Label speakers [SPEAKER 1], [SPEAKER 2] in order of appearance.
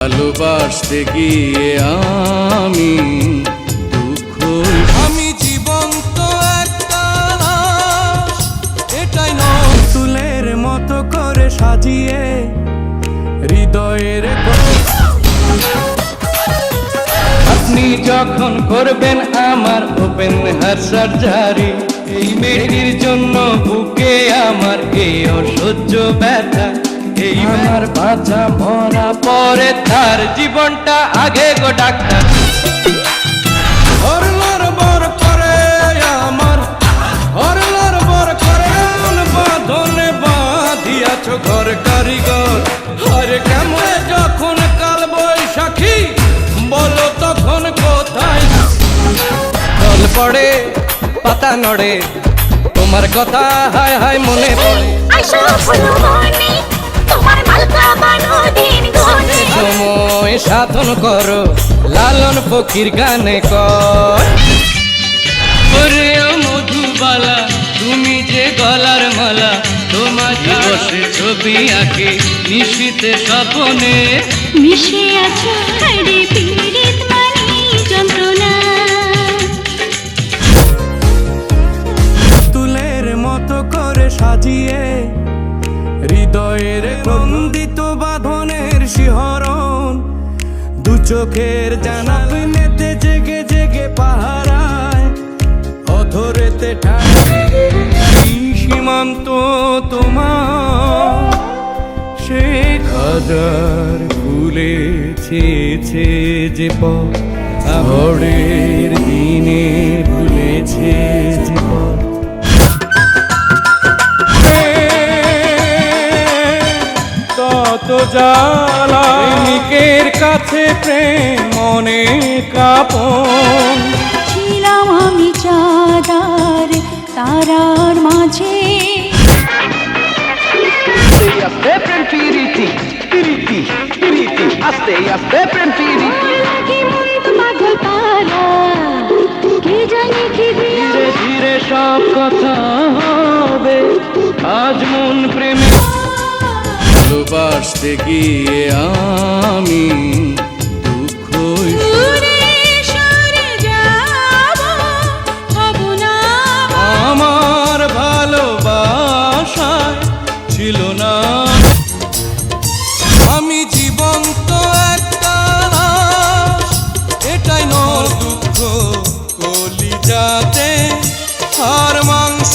[SPEAKER 1] ভালোবাসতে গিয়ে আমি দুঃখ
[SPEAKER 2] আমি জীবন্ত একটা এটাই নয় তুলের মতো করে সাজিয়ে হৃদয়ের
[SPEAKER 1] আপনি যখন করবেন আমার ওপেন হার্ট সার্জারি এই মেয়েটির জন্য বুকে আমার এই অসহ্য ব্যথা এই আমার বাঁচা মরা পরে তার জীবনটা আগে গো ডাক্তার।
[SPEAKER 2] ঘর কারিগর। হরে কেমনে যখন কাল বৈশাখী বলো তখন কোথায়?
[SPEAKER 1] জল পড়ে পাতা নড়ে তোমার কথা হায় হায় মনে পড়ে। সাধন করো লালন ফকির গানে কর। মধুবালা তুমি যে গলার মালা তোমার দিবসে ছবি আঁকে নিশিতে স্বপনে।
[SPEAKER 3] মিশে আছো
[SPEAKER 2] চোখের জানাল নেতে জেগে জেগে পাহারায়। অধরেতে সীমান্ত তোমার। হাজার ভুলেছে যে পথ দিনে ভুলেছে যে পথ। জ্বালা কাছে প্রেম অনেক আপন।
[SPEAKER 3] ছিলাম আমি চাঁদার তারার মাঝে।
[SPEAKER 4] আস্তে প্রেম পিরিতি পিরিতি পিরিতি আস্তে আস্তে প্রেম পিরিতি
[SPEAKER 3] কি মন্দ পাগল পারা কে জানে কি
[SPEAKER 1] ধীরে ধীরে সব কথা কাছে গিয়ে আমি আমার ছিল না। আমি জীবন্ত একটা এটাই নর দুঃখ আর মাংস